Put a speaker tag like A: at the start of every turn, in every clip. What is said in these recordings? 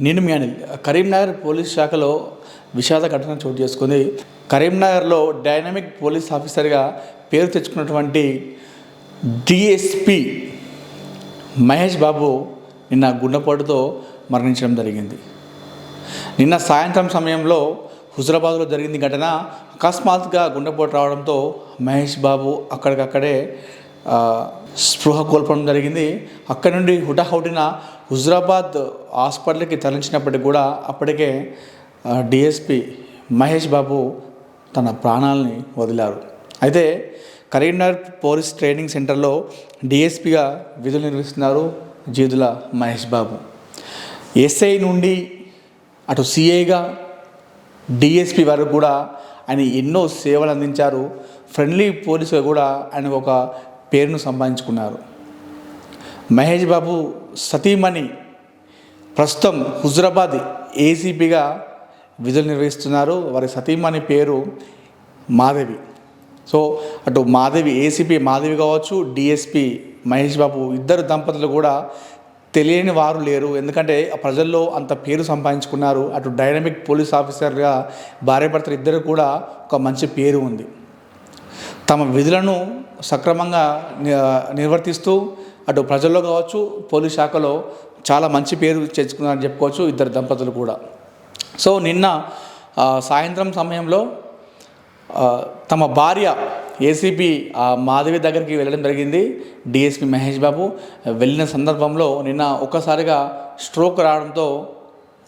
A: నేను మీ అనిల్ కరీంనగర్ పోలీస్ శాఖలో విషాద ఘటన చోటు చేసుకుంది. కరీంనగర్లో డైనమిక్ పోలీస్ ఆఫీసర్గా పేరు తెచ్చుకున్నటువంటి డిఎస్పి మహేష్ బాబు నిన్న గుండెపోటుతో మరణించడం జరిగింది. నిన్న సాయంత్రం సమయంలో హుజరాబాద్లో జరిగింది ఘటన. అకస్మాత్తుగా గుండెపోటు రావడంతో మహేష్ బాబు అక్కడికక్కడే స్పృహ కోల్పోవడం జరిగింది. అక్కడి నుండి హుటాహుటిన హుజరాబాద్ హాస్పిటల్కి తరలించినప్పటికి కూడా అప్పటికే డిఎస్పి మహేష్ బాబు తన ప్రాణాలని వదిలారు. అయితే కరీంనగర్ పోలీస్ ట్రైనింగ్ సెంటర్లో డిఎస్పిగా విధులు నిర్వహిస్తున్నారు జీదుల మహేష్ బాబు. ఎస్ఐ నుండి అటు సిఐగా డిఎస్పి వరకు కూడా ఆయన ఎన్నో సేవలు అందించారు. ఫ్రెండ్లీ పోలీసుగా కూడా ఆయన ఒక పేరును సంపాదించుకున్నారు. మహేష్ బాబు సతీమణి ప్రస్తుతం హుజరాబాద్ ఏసీపీగా విధులు నిర్వహిస్తున్నారు. వారి సతీమణి పేరు మాధవి. సో అటు మాధవి ఏసీపీ మాధవి కావచ్చు డిఎస్పి మహేష్ బాబు ఇద్దరు దంపతులు కూడా తెలియని వారు లేరు. ఎందుకంటే ఆ ప్రజల్లో అంత పేరు సంపాదించుకున్నారు. అటు డైనమిక్ పోలీస్ ఆఫీసర్గా భార్యాభర్తలు ఇద్దరు కూడా ఒక మంచి పేరు ఉంది. తమ విధులను సక్రమంగా నిర్వర్తిస్తూ అటు ప్రజల్లో కావచ్చు పోలీస్ శాఖలో చాలా మంచి పేరు తెచ్చుకున్నారని చెప్పుకోవచ్చు ఇద్దరు దంపతులు కూడా. సో నిన్న సాయంత్రం సమయంలో తమ భార్య ఏసీపీ మాధవి దగ్గరికి వెళ్ళడం జరిగింది. డిఎస్పీ మహేష్ బాబు వెళ్ళిన సందర్భంలో నిన్న ఒక్కసారిగా స్ట్రోక్ రావడంతో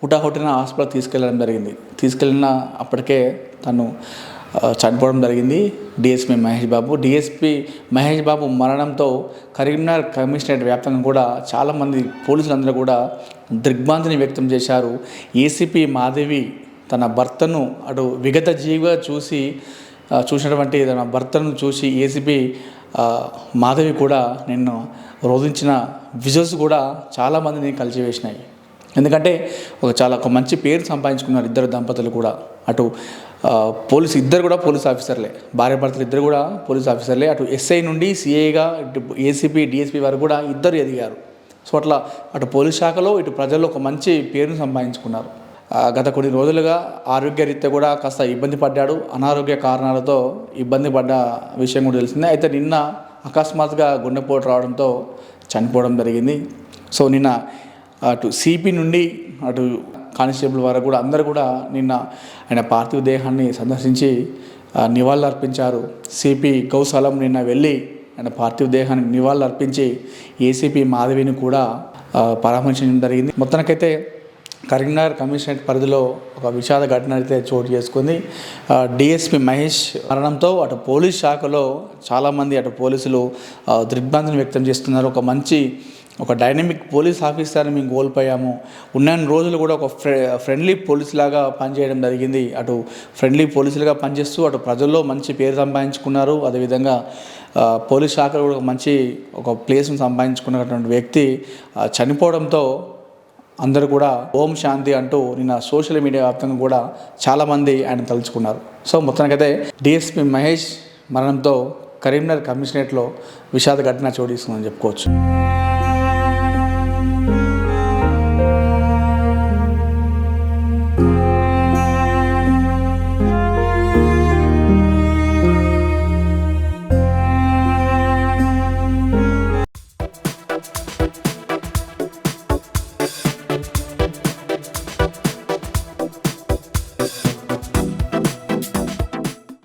A: హుటాహుటిన హాస్పిటల్ తీసుకెళ్ళడం జరిగింది. తీసుకెళ్ళిన అప్పటికే తను చనిపోవడం జరిగింది. డిఎస్పీ మహేష్ బాబు. డిఎస్పీ మహేష్ బాబు మరణంతో కరీంనగర్ కమిషనరేట్ వ్యాప్తంగా కూడా చాలామంది పోలీసులందరూ కూడా దిగ్భ్రాంతిని వ్యక్తం చేశారు. ఏసీపీ మాధవి తన భర్తను అటు విగత జీవిగా చూసి చూసినటువంటి తన భర్తను చూసి ఏసీపీ మాధవి కూడా నిన్ను రోధించిన విజువల్స్ కూడా చాలామందిని కలిసివేసినాయి. ఎందుకంటే ఒక చాలా ఒక మంచి పేరు సంపాదించుకున్నారు ఇద్దరు దంపతులు కూడా. అటు పోలీస్ ఇద్దరు కూడా పోలీస్ ఆఫీసర్లే. భార్య భర్తలు ఇద్దరు కూడా పోలీస్ ఆఫీసర్లే. అటు ఎస్ఐ నుండి సిఐగా ఇటు ఏసీపీ డిఎస్పీ వరకు కూడా ఇద్దరు ఎదిగారు. సో అట్లా అటు పోలీస్ శాఖలో ఇటు ప్రజల్లో ఒక మంచి పేరును సంపాదించుకున్నారు. గత కొన్ని రోజులుగా ఆరోగ్యరీత్యా కూడా కాస్త ఇబ్బంది పడ్డాడు. అనారోగ్య కారణాలతో ఇబ్బంది పడ్డ విషయం కూడా తెలిసిందే. అయితే నిన్న అకస్మాత్తుగా గుండెపోటు రావడంతో చనిపోవడం జరిగింది. సో నిన్న అటు సిపి నుండి అటు కానిస్టేబుల్ వరకు కూడా అందరూ కూడా నిన్న ఆయన పార్థివ దేహాన్ని సందర్శించి నివాళులర్పించారు. సిపి గౌశాలం నిన్న వెళ్ళి ఆయన పార్థివ దేహాన్ని నివాళులు అర్పించి ఏసీపీ మాధవిని కూడా పరామర్శించడం జరిగింది. మొత్తానికైతే కరీంనగర్ కమిషనరేట్ పరిధిలో ఒక విషాద ఘటన అయితే చోటు చేసుకుంది. డిఎస్పి మహేష్ మరణంతో అటు పోలీస్ శాఖలో చాలామంది అటు పోలీసులు దిగ్భ్రాంతిని వ్యక్తం చేస్తున్నారు. ఒక మంచి ఒక డైనమిక్ పోలీస్ ఆఫీసర్ని మేము కోల్పోయాము. ఉన్న రోజులు కూడా ఒక ఫ్రె ఫ్రెండ్లీ పోలీస్ లాగా పనిచేయడం జరిగింది. అటు ఫ్రెండ్లీ పోలీసులుగా పనిచేస్తూ అటు ప్రజల్లో మంచి పేరు సంపాదించుకున్నారు. అదేవిధంగా పోలీస్ శాఖలో కూడా ఒక మంచి ఒక ప్లేస్ను సంపాదించుకున్నటువంటి వ్యక్తి చనిపోవడంతో అందరూ కూడా ఓం శాంతి అంటూ నిన్న సోషల్ మీడియా వ్యాప్తంగా కూడా చాలామంది ఆయన తలుచుకున్నారు. సో మొత్తానికైతే డిఎస్పి మహేష్ మరణంతో కరీంనగర్ కమిషనరేట్లో విషాద ఘటన చోటిస్తుందని చెప్పుకోవచ్చు.